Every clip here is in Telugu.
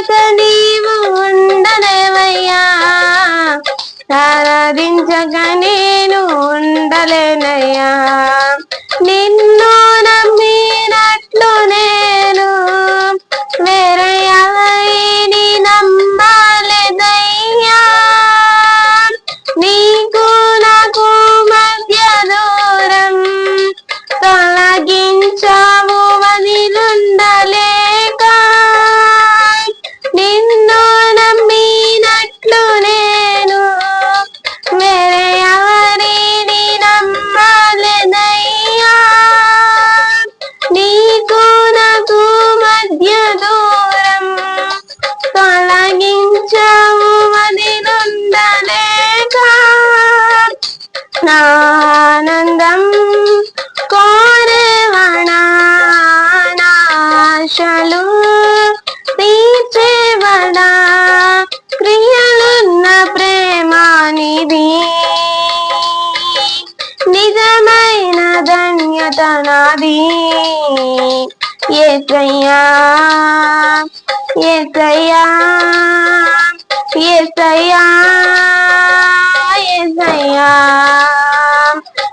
చేయక నీవు ఉండలేవయ్యా. సారాధించక నేను ఉండలేనయ్యా. నానందం కోరేవణాశలు నాశలు క్రియలున్న ప్రేమానిది నిజమైన ధన్యత నాది ఏసయ్యా ఏసయ్యా ఏసయ్యా ఏసయ్యా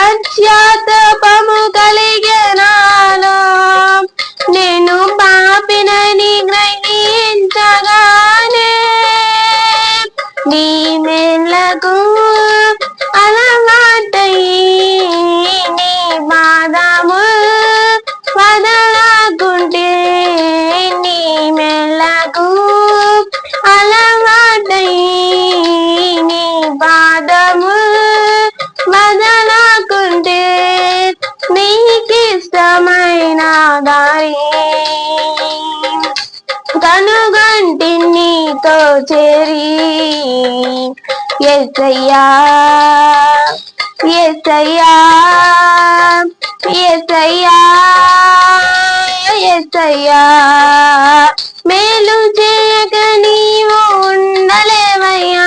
పశ్చాత్తాపము కలిగినాను నేను. పాపినని గ్రహించగానే నీ మేలకు ఇష్టమైన దారి. కనుగంటి నీతో చేరి. ఎసయ్యా ఎసయ్యా ఎసయ్యా ఎసయ్యా మేలు చేయక నీవు ఉండలేవయ్యా.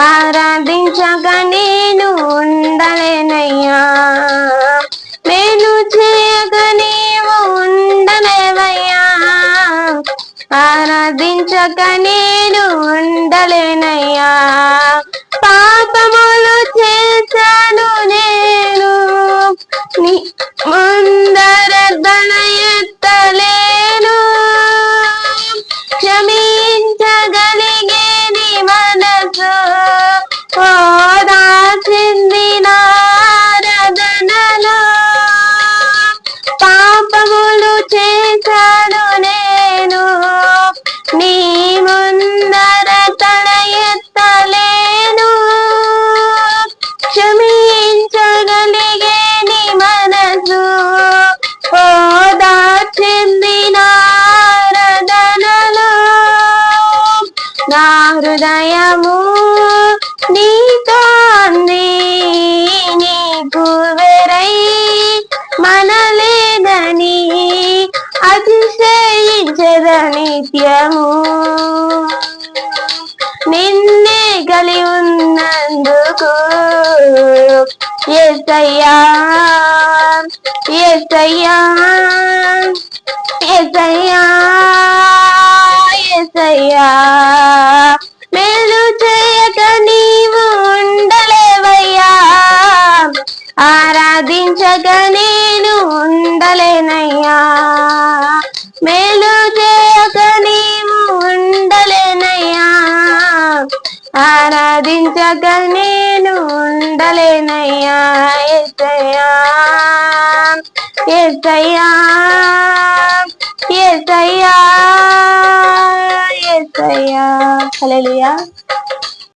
ఆరాధించక నేను ఉండలేనయ్యా. ఆరాధించక నేను ఉండలేనయ్యా. పాపములు చేశాను నేను. నీ ముందర తల ఎత్తలేను నీ మనసు ఓదాచింది నారదనలో. పాపములు చేశాను నా హృదయము నీతో అంది నీకు వెరై మనలేదని అతిశయించద నిత్యము. నిన్నే కలి ఉన్నందుకు ఎసయ్యా ఎసయ్యా ఎసయ్యా ఏసయ్యా మేలు చేయక నీవు ఉండలేవయ్యా. ఆరాధించక నేను ఉండలేనయ్యా. మేలు చేయక నీవు ఉండలేనయ్యా. ఆరాధించక నేను ఉండలేనయ్యా. ఎసయ్యా ఎసయ్యా ఎసయ్యా ఎసయ్యా హల్లెలూయా